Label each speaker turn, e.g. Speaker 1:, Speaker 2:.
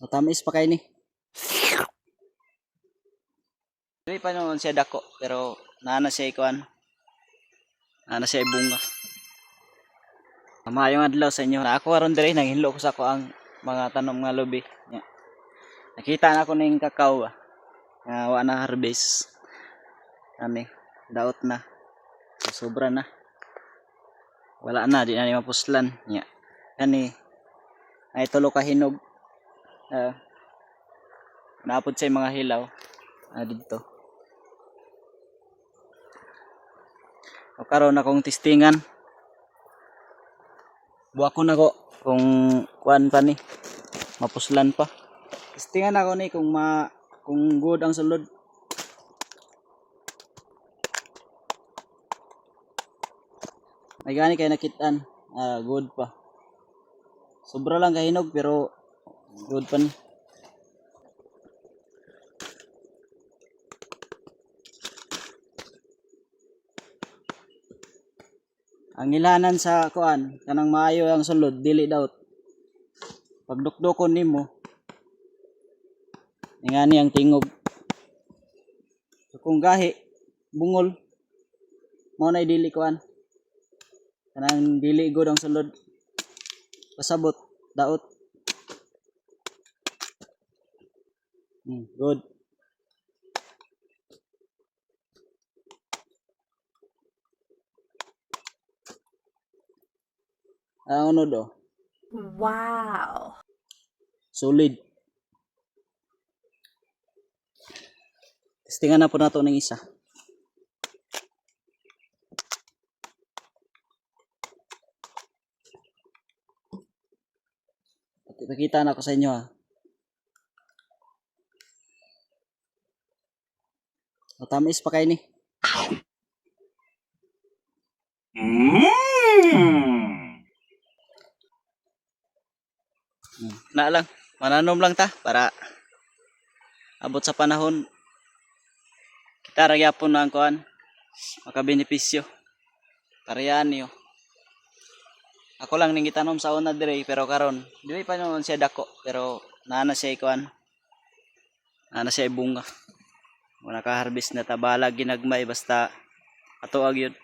Speaker 1: Matamis pa kay ni. Dili pa noon siya dako pero naana siya ikuan. Naana siya bunga. Maayong adlaw sa inyo. Na ako aron diri nanghinlo ko sa ako ang mga tanom nga lubi. Nya. Nakita na ko ning kakao ba. Nga wa na harvest. Ani, daot na. So, sobra na. Wala na, di na ni mapuslan. Nya. Kani ay tulo ka hinog. Uh, naapod sa mga hilaw. Ah, dito. O karon akong testingan. Buwa ko na ko kung kuan pa ni mapuslan pa. Testingan ako ni kung ma kung good ang sulod. May gani kay nakitaan. Ah, good pa. Sobra lang kahinog pero good pa ni. Ang ilanan sa kuan kanang maayo ang sulod dili daw. Pagdukdukon nimo ngani ang tingog. So, kung gahi bungol mo na dili kuan. Kanang dili good ang sulod. Pasabot daot. Hmm, good. Ang ano do?
Speaker 2: Wow.
Speaker 1: Solid. Testingan na po nato ng isa. At ipakita na ko sa inyo ha. Matamis pa kayo ni. Na lang, mananom lang ta para abot sa panahon kita ra gyapon na ang kuan makabenepisyo. Para yan niyo. Ako lang ning gitanom sa una dire pero karon dili pa noon siya dako pero naana siya kuan. Naana siya bunga. Wala ka harvest na tabala ginagmay basta ato ag yun.